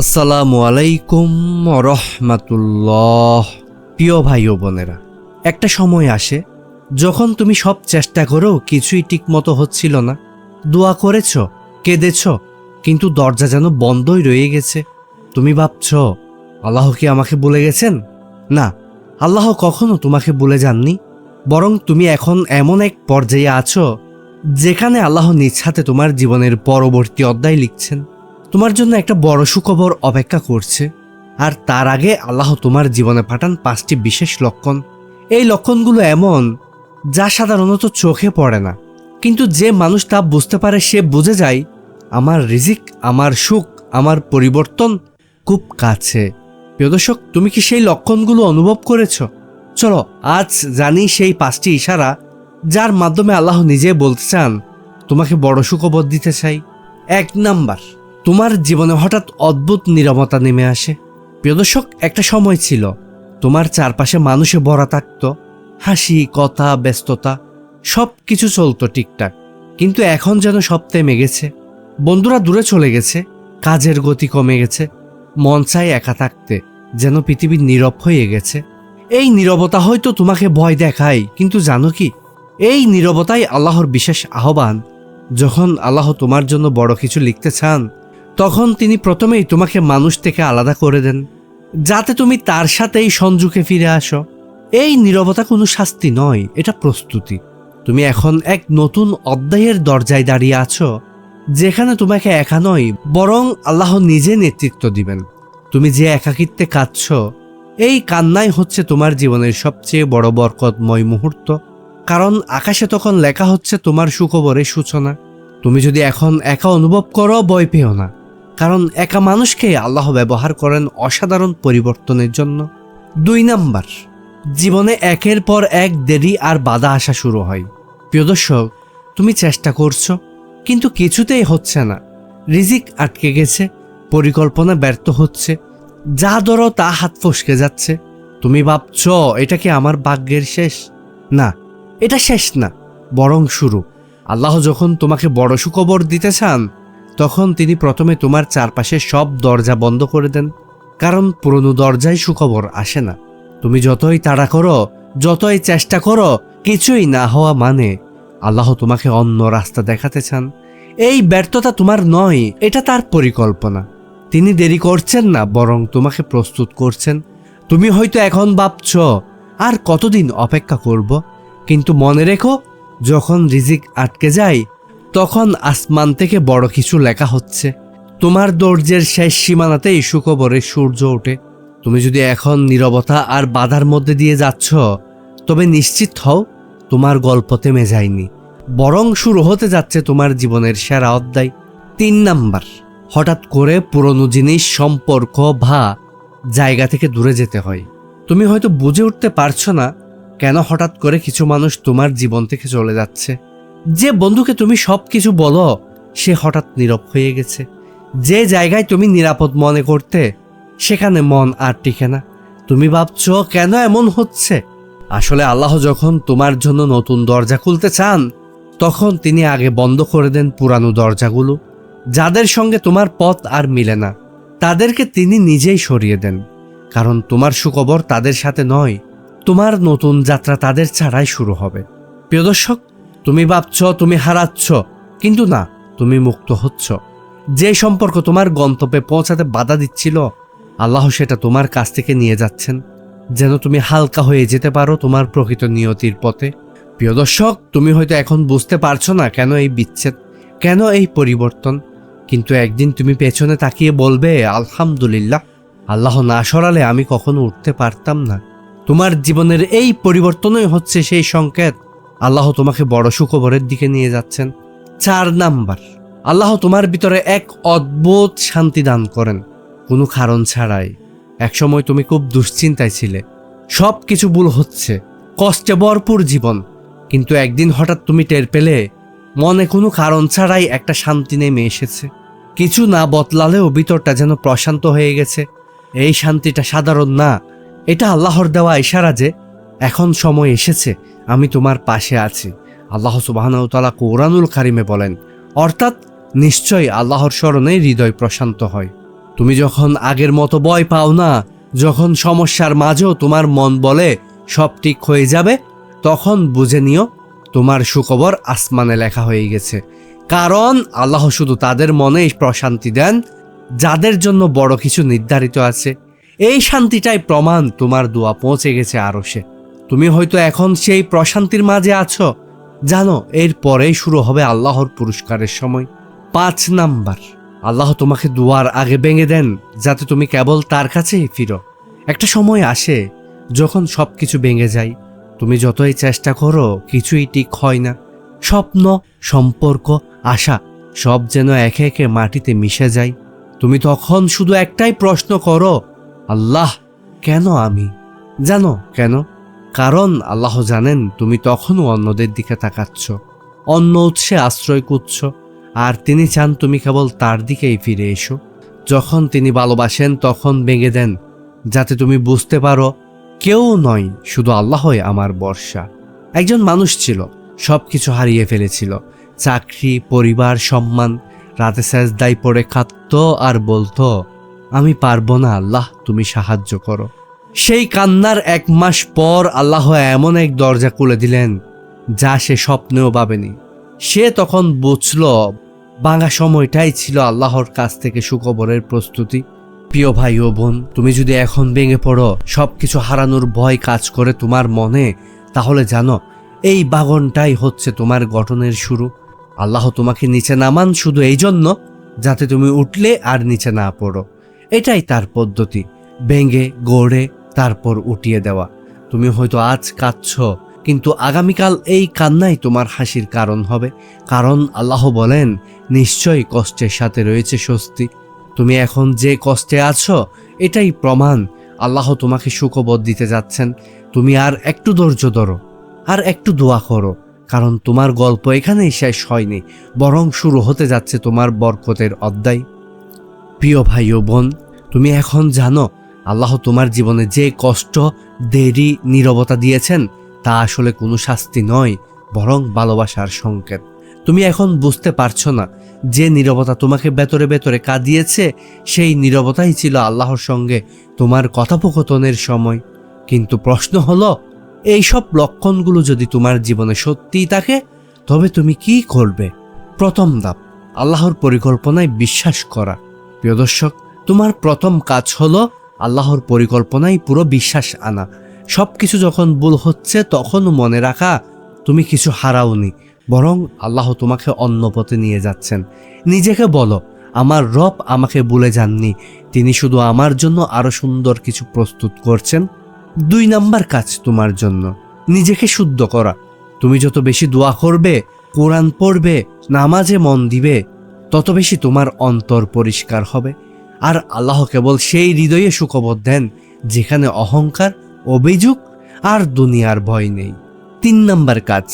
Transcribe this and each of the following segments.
আসসালামু আলাইকুম রহমাতুল্লাহ। প্রিয় ভাই ও বোনেরা, একটা সময় আসে যখন তুমি সব চেষ্টা করেও কিছুই ঠিকমতো হচ্ছিল না। দোয়া করেছ, কেঁদেছ, কিন্তু দরজা যেন বন্ধই রয়ে গেছে। তুমি ভাবছ, আল্লাহ কি আমাকে বলে গেছেন? না, আল্লাহ কখনো তোমাকে বলে যাননি। বরং তুমি এখন এমন এক পর্যায়ে আছো যেখানে আল্লাহ নিজ হাতে তোমার জীবনের পরবর্তী অধ্যায় লিখছেন, তোমার জন্য একটা বড় সুখবর অপেক্ষা করছে, আর তার আগে আল্লাহ তোমার জীবনে পাঠান পাঁচটি বিশেষ লক্ষণ। এই লক্ষণগুলো এমন যা সাধারণত চোখে পড়ে না, কিন্তু যে মানুষ তা বুঝতে পারে সে বুঝে যায়, আমার রিজিক, আমার সুখ, আমার পরিবর্তন খুব কাছে। প্রিয় দর্শক, তুমি কি সেই লক্ষণগুলো অনুভব করেছ? চলো, আজ জানি সেই পাঁচটি ইশারা যার মাধ্যমে আল্লাহ নিজে বলতে চান, তোমাকে বড় সুখবর দিতে চাই। এক নাম্বার, তোমার জীবনে হঠাৎ অদ্ভুত নীরবতা নেমে আসে। প্রিয় দর্শক, একটা সময় ছিল, তোমার চারপাশে মানুষে ভরা থাকত, হাসি, কথা, ব্যস্ততা সব কিছু চলতো ঠিকঠাক। কিন্তু এখন যেন সব থেমে গেছে। বন্ধুরা দূরে চলে গেছে, কাজের গতি কমে গেছে, মন চাই একা থাকতে, যেন পৃথিবী নীরব হয়ে গেছে। এই নীরবতা হয়তো তোমাকে ভয় দেখায়, কিন্তু জানো কি? এই নীরবতাই আল্লাহর বিশেষ আহ্বান। যখন আল্লাহ তোমার জন্য বড় কিছু লিখতে চান, তখন তিনি প্রথমেই তোমাকে মানুষ থেকে আলাদা করে দেন, যাতে তুমি তার সাথেই সংযোগে ফিরে আসো। এই নীরবতা কোনো শাস্তি নয়, এটা প্রস্তুতি। তুমি এখন এক নতুন অধ্যায়ের দরজায় দাঁড়িয়ে আছো, যেখানে তোমাকে একা নয়, বরং আল্লাহ নিজে নেতৃত্ব দিবেন। তুমি যে একাকিত্বে কাঁদছ, এই কান্নাই হচ্ছে তোমার জীবনের সবচেয়ে বড় বরকতময় মুহূর্ত। কারণ আকাশে তখন লেখা হচ্ছে তোমার সুখবরের সূচনা। তুমি যদি এখন একা অনুভব করো, ভয় পেও না। কারণ একা মানুষকে আল্লাহ ব্যবহার করেন অসাধারণ পরিবর্তনের জন্য। দুই নাম্বার, জীবনে একের পর এক দেরি আর বাধা আসা শুরু হয়। প্রিয় দর্শক, তুমি চেষ্টা করছ, কিন্তু কিছুতেই হচ্ছে না। রিজিক আটকে গেছে, পরিকল্পনা ব্যর্থ হচ্ছে, যা ধরো তা হাত ফসকে যাচ্ছে। তুমি ভাবছ, এটা কি আমার ভাগ্যের শেষ? না এটা শেষ না, বরং শুরু। আল্লাহ যখন তোমাকে বড় সুখবর দিতে চান, তখন তিনি প্রথমে তোমার চারপাশে সব দরজা বন্ধ করে দেন, কারণ পুরনো দরজায় সুখবর আসে না। তুমি যতই তাড়া করো, যতই চেষ্টা করো, কিছুই না হওয়া মানে আল্লাহ তোমাকে অন্য রাস্তা দেখাতে চান। এই ব্যর্থতা তোমার নয়, এটা তার পরিকল্পনা। তিনি দেরি করছেন না, বরং তোমাকে প্রস্তুত করছেন। তুমি হয়তো এখন ভাবছ, আর কতদিন অপেক্ষা করব? কিন্তু মনে রেখো, যখন রিজিক আটকে যায়, তখন আসমান থেকে বড় কিছু লেখা হচ্ছে। তোমার দর্জের শেষ সীমানাতেই সুখবরের সূর্য ওঠে। তুমি যদি এখন নীরবতা আর বাধার মধ্যে দিয়ে যাচ্ছ, তবে নিশ্চিত হও, তোমার গল্প থেমে যায়নি। বরং শুরু হতে যাচ্ছে তোমার জীবনের সেরা অধ্যায়। তিন নাম্বার, হঠাৎ করে পুরনো জিনিস, সম্পর্ক ভা জায়গা থেকে দূরে যেতে হয়। তুমি হয়তো বুঝে উঠতে পারছ না কেন হঠাৎ করে কিছু মানুষ তোমার জীবন থেকে চলে যাচ্ছে? যে বন্ধুকে তুমি সব কিছু বলো, সে হঠাৎ নীরব হয়ে গেছে। যে জায়গায় তুমি নিরাপদ মনে করতে, সেখানে মন আর টিকে না। তুমি ভাবছ, কেন এমন হচ্ছে? আসলে আল্লাহ যখন তোমার জন্য নতুন দরজা খুলতে চান, তখন তিনি আগে বন্ধ করে দেন পুরানো দরজাগুলো, যাদের সঙ্গে তোমার পথ আর মিলে না। তাদেরকে তিনি নিজেই সরিয়ে দেন, কারণ তোমার সুখবর তাদের সাথে নয়। তোমার নতুন যাত্রা তাদের ছাড়াই শুরু হবে। প্রিয় দর্শক, তুমি ভাবছ, তুমি হারাচ্ছ, কিন্তু না, তুমি মুক্ত হচ্ছ। যে সম্পর্ক তোমার গন্তব্যে পৌঁছাতে বাধা দিচ্ছিল, আল্লাহ সেটা তোমার কাছ থেকে নিয়ে যাচ্ছেন। যেন তুমি হালকা হয়ে যেতে পারো তোমার প্রকৃত নিয়তির পথে। প্রিয় দর্শক, তুমি হয়তো এখন বুঝতে পারছ না কেন এই বিচ্ছেদ, কেন এই পরিবর্তন। কিন্তু একদিন তুমি পেছনে তাকিয়ে বলবে, আলহামদুলিল্লাহ, আল্লাহ না সরালে আমি কখনো উঠতে পারতাম না। তোমার জীবনের এই পরিবর্তনই হচ্ছে সেই সংকেত। আল্লাহ তোমাকে বড় সুখবরের দিকে নিয়ে যাচ্ছেন। চার নাম্বার, আল্লাহ তোমার ভিতরে এক অদ্ভুত শান্তি দান করেন। কোনো কারণ ছাড়াই। একসময় তুমি খুব দুশ্চিন্তায় ছিলে। সব কিছু ভুল হচ্ছে। কষ্টে ভরপুর জীবন। কিন্তু একদিন হঠাৎ তুমি টের পেলে, মনে কোনো কারণ ছাড়াই একটা শান্তি নেমে এসেছে। কিছু না বদলালেও ভিতরটা যেন প্রশান্ত হয়ে গেছে। এই শান্তিটা সাধারণ না এটা আল্লাহর দেওয়া ইশারা যে, এখন সময় এসেছে, আমি তোমার পাশে আছি। আল্লাহ সুবাহতালা কোরআনুল কারিমে বলেন, অর্থাৎ নিশ্চয়ই আল্লাহর স্মরণে হৃদয় প্রশান্ত হয়। তুমি যখন আগের মতো ভয় পাও না, যখন সমস্যার মাঝেও তোমার মন বলে সব ঠিক হয়ে যাবে, তখন বুঝে নিও, তোমার সুখবর আসমানে লেখা হয়ে গেছে। কারণ আল্লাহ শুধু তাদের মনে প্রশান্তি দেন, যাদের জন্য বড় কিছু নির্ধারিত আছে। এই শান্তিটাই প্রমাণ তোমার দোয়া পৌঁছে গেছে আরও সে তুমি হয়তো এখন সেই প্রশান্তির মাঝে আছো। জানো, এর পরেই শুরু হবে আল্লাহর পুরস্কারের সময়। পাঁচ নাম্বার, আল্লাহ তোমাকে দুয়ার আগে ভেঙে দেন, যাতে তুমি কেবল তার কাছেই ফিরো। একটা সময় আসে, যখন সব কিছু ভেঙে যায়। তুমি যতই চেষ্টা করো, কিছুই ঠিক হয় না। স্বপ্ন, সম্পর্ক, আশা, সব যেন একে একে মাটিতে মিশে যায়। তুমি তখন শুধু একটাই প্রশ্ন করো আল্লাহ, কেন আমি? জানো কেন? কারণ আল্লাহ জানেন তুমি তখনও অন্যদের দিকে তাকাচ্ছ, অন্য উৎসে আশ্রয় খুঁজছ আর তিনি চান তুমি কেবল তার দিকেই ফিরে এসো। যখন তিনি ভালোবাসেন, তখন ভেঙে দেন, যাতে তুমি বুঝতে পারো, কেউ নয়, শুধু আল্লাহই আমার বর্ষা একজন মানুষ ছিল সব কিছু হারিয়ে ফেলেছিল, চাকরি, পরিবার, সম্মান, রাতে সেজদাই পড়ে খাত আর বলতো আমি পারব না, আল্লাহ, তুমি সাহায্য করো। সেই কান্নার এক মাস পর আল্লাহ এমন এক দরজা খুলে দিলেন, যা সে স্বপ্নেও ভাবেনি। সে তখন বুঝল বাঙা সময়টাই ছিল আল্লাহর কাছ থেকে সুখবরের প্রস্তুতি। প্রিয় ভাই ও বোন, তুমি যদি এখন ভেঙে পড়ো সব কিছু হারানোর ভয় কাজ করে তোমার মনে, তাহলে জানো, এই বাগনটাই হচ্ছে তোমার গঠনের শুরু। আল্লাহ তোমাকে নিচে নামান শুধু এই জন্য যাতে তুমি উঠলে আর নিচে না পড়ো। এটাই তার পদ্ধতি। ভেঙে, গড়ে, তারপর উঠিয়ে দেওয়া। তুমি হয়তো আজ কাঁদছ, কিন্তু আগামীকাল এই কান্নাই তোমার হাসির কারণ হবে। কারণ আল্লাহ বলেন, নিশ্চয়ই কষ্টের সাথে রয়েছে স্বস্তি। তুমি এখন যে কষ্টে আছো, এটাই প্রমাণ। আল্লাহ তোমাকে সুখবর দিতে যাচ্ছেন। তুমি আর একটু ধৈর্য ধরো, আর একটু দোয়া করো, কারণ তোমার গল্প এখানেই শেষ হয়নি, বরং শুরু হতে যাচ্ছে তোমার বরকতের অধ্যায়। প্রিয় ভাই ও বোন, তুমি এখন জানো, আল্লাহ তোমার জীবনে যে কষ্ট, দেরি, নীরবতা দিয়েছেন, তা আসলে কোনো শাস্তি নয়, বরং ভালোবাসার সংকেত। তুমি এখন বুঝতে পারছ না, যে নীরবতা তোমাকে ভেতরে ভেতরে কাঁদিয়েছে, সেই নীরবতাই ছিল আল্লাহর সঙ্গে তোমার কথোপকথনের সময়। কিন্তু প্রশ্ন হলো, এইসব লক্ষণগুলো যদি তোমার জীবনে সত্যিই থাকে, তবে তুমি কি করবে? প্রথম ধাপ, আল্লাহর পরিকল্পনায় বিশ্বাস করা। প্রিয় দর্শক, তোমার প্রথম কাজ হলো আল্লাহর পরিকল্পনায় পুরো বিশ্বাস আনা। সব কিছু যখন ভুল হচ্ছে, তখন মনে রাখা, তুমি কিছু হারাওনি, বরং আল্লাহ তোমাকে অন্য পথে নিয়ে যাচ্ছেন। নিজেকে বলো, আমার রব আমাকে ভুলে যাননি, তিনি শুধু আমার জন্য আরও সুন্দর কিছু প্রস্তুত করছেন। দুই নাম্বার কাজ তোমার জন্য, নিজেকে শুদ্ধ করা। তুমি যত বেশি দোয়া করবে, কোরআন পড়বে, নামাজে মন দিবে তত বেশি তোমার অন্তর পরিষ্কার হবে। আর আল্লাহ কেবল সেই হৃদয়ে সুখবর দেন, যেখানে অহংকার, অভিযোগ আর দুনিয়ার ভয় নেই। তিন নাম্বার কাজ,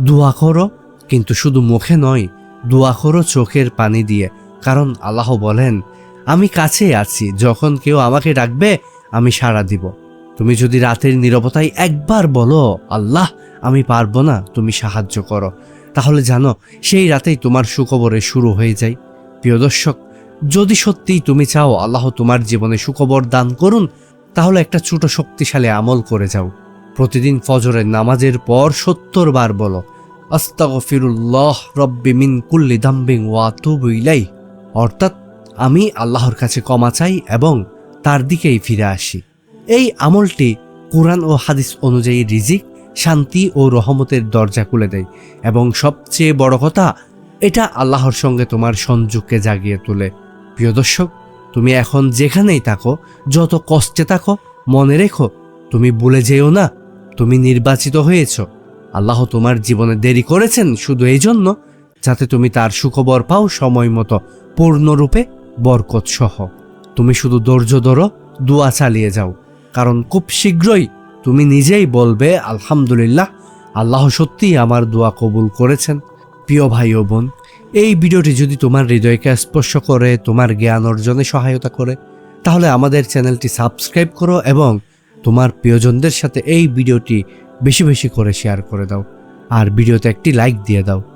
দোয়া করো, কিন্তু শুধু মুখে নয়, দোয়া করো চোখের পানি দিয়ে। কারণ আল্লাহ বলেন, আমি কাছে আছি, যখন কেউ আমাকে ডাকবে, আমি সাড়া দিব। তুমি যদি রাতের নীরবতায় একবার বলো, আল্লাহ, আমি পারব না, তুমি সাহায্য করো। তাহলে জানো, সেই রাতেই তোমার সুখবরে শুরু হয়ে যায়। প্রিয় দর্শক, যদি সত্যিই তুমি চাও আল্লাহ তোমার জীবনে সুখবর দান করুন, তাহলে একটা ছোট শক্তিশালী আমল করে যাও। প্রতিদিন ফজরের নামাজের পর সত্তর বার বলো, আস্তাগফিরুল্লাহ রব্বি মিন কুল্লি দাম্বিং ওয়া তুবু ইলাই অর্থাৎ আমি আল্লাহর কাছে ক্ষমা চাই এবং তার দিকেই ফিরে আসি। এই আমলটি কোরআন ও হাদিস অনুযায়ী রিজিক শান্তি ও রহমতের দরজা খুলে দেয়। এবং সবচেয়ে বড় কথা, এটা আল্লাহর সঙ্গে তোমার সংযোগকে জাগিয়ে তোলে। প্রিয় দর্শক, তুমি এখন যেখানেই থাকো, যত কষ্টে থাকো, মনে রেখো, তুমি ভুলে যেও না, তুমি নির্বাচিত হয়েছ। আল্লাহ তোমার জীবনে দেরি করেছেন শুধু এই জন্য যাতে তুমি তার সুখবর পাও সময় মতো, পূর্ণরূপে বরকত সহ তুমি শুধু ধৈর্য ধরো, দোয়া চালিয়ে যাও। কারণ খুব শীঘ্রই তুমি নিজেই বলবে, আলহামদুলিল্লাহ, আল্লাহ সত্যিই আমার দোয়া কবুল করেছেন। প্রিয় ভাই ও বোন, এই ভিডিওটি যদি তোমার হৃদয়কে স্পর্শ করে, তোমার জ্ঞান অর্জনে সহায়তা করে, তাহলে আমাদের চ্যানেলটি সাবস্ক্রাইব করো এবং তোমার প্রিয়জনদের সাথে এই ভিডিওটি বেশি বেশি করে শেয়ার করে দাও। আর ভিডিওতে একটি লাইক দিয়ে দাও।